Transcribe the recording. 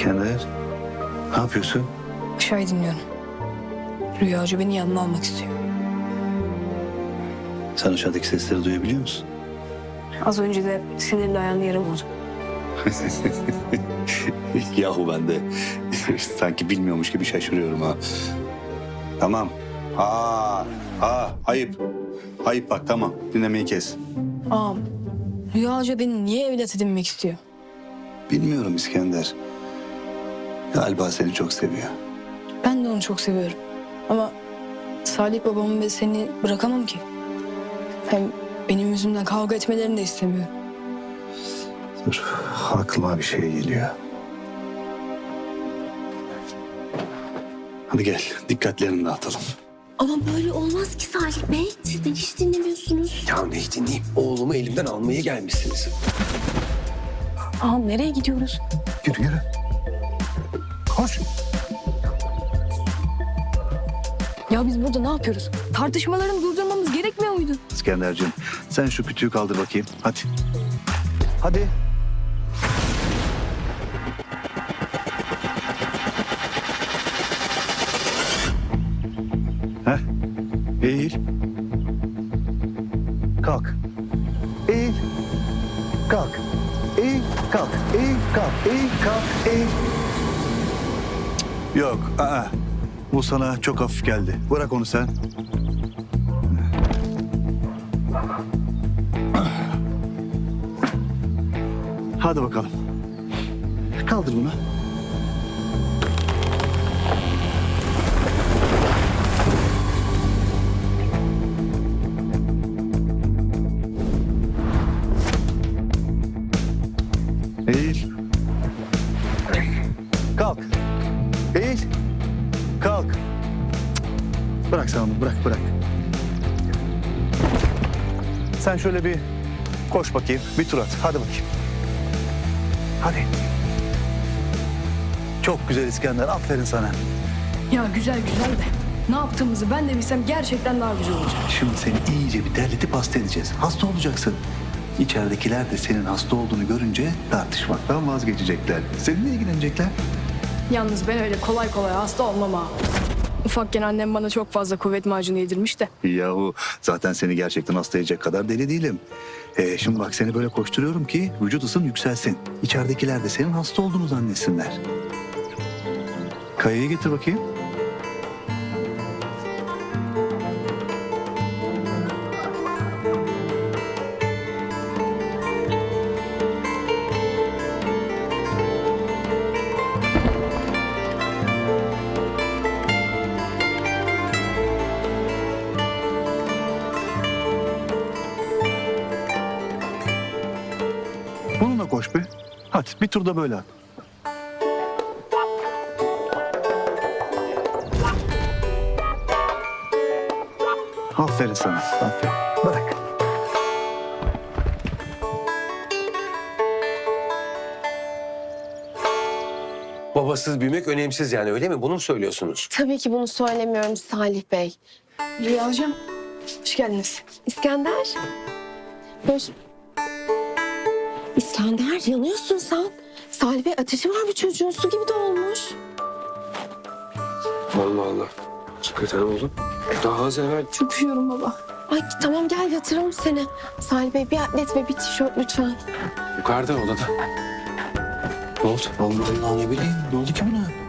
İskender. Ne yapıyorsun? Aşağıyı dinliyorum. Rüya Hoca beni yanına almak istiyor. Sen aşağıdaki sesleri duyabiliyor musun? Az önce de sinirli ayağını yarım oldu. Yahu ben de sanki bilmiyormuş gibi şaşırıyorum ha. Tamam. Aa, aa, ayıp. Ayıp bak tamam. Dinlemeyi kes. Ağam, Rüya Hoca beni niye evlat edinmek istiyor? Bilmiyorum İskender. Galiba seni çok seviyor. Ben de onu çok seviyorum. Ama Salih babamı ve seni bırakamam ki. Hem benim yüzümden kavga etmelerini de istemiyorum. Dur, aklıma bir şey geliyor. Hadi gel, dikkatlerini dağıtalım. Ama böyle olmaz ki Salih Bey. Siz de hiç dinlemiyorsunuz. Ya neyi dinleyeyim? Oğlumu elimden almaya gelmişsiniz. Ağam nereye gidiyoruz? Yürü yürü. Koş. Ya biz burada ne yapıyoruz? Tartışmalarını durdurmamız gerekmiyor muydu? İskenderciğim, sen şu kütüğü kaldır bakayım. Hadi. Hadi. Heh. Eğil. Kalk. Eğil. Kalk. Eğil. Kalk. Eğil. Kalk. Eğil. Kalk. Eğil. Yok. Aa. Bu sana çok hafif geldi. Bırak onu sen. Hadi bakalım. Kaldır bunu. Eğil. Bırak sen onu, bırak, bırak. Sen şöyle bir koş bakayım, bir tur at. Hadi bakayım. Hadi. Çok güzel İskender. Aferin sana. Ya güzel güzel de ne yaptığımızı ben de bilsem gerçekten daha güzel olacak. Şimdi seni iyice bir derletip hasta edeceğiz. Hasta olacaksın. İçeridekiler de senin hasta olduğunu görünce tartışmaktan vazgeçecekler. Seninle ilgilenecekler. Yalnız ben öyle kolay kolay hasta olmam ha. Ufakken annem bana çok fazla kuvvet macunu yedirmiş de. Yahu zaten seni gerçekten hasta edecek kadar deli değilim. Ee, şimdi bak seni böyle koşturuyorum ki vücut ısın yükselsin. İçeridekiler de senin hasta olduğunu zannetsinler. Kayayı getir bakayım. Bununla koş be. Hadi bir turda böyle at. Aferin sana. Aferin. Bırak. Babasız büyümek önemsiz yani öyle mi? Bunu mu söylüyorsunuz? Tabii ki bunu söylemiyorum Salih Bey. Rüya hocam hoş geldiniz. İskender. Hoş... İskender yanıyorsun sen. Salih Bey ateşi var bu çocuğun. Su gibi de olmuş. Allah Allah. Hakikaten oğlum. Daha az evvel Çok üşüyorum baba. Ay tamam gel yatıralım seni. Salih Bey bir atlet ve bir tişört lütfen. yukarıda odada. Ne oldu? Allah Allah ne bileyim. Ne oldu ki buna?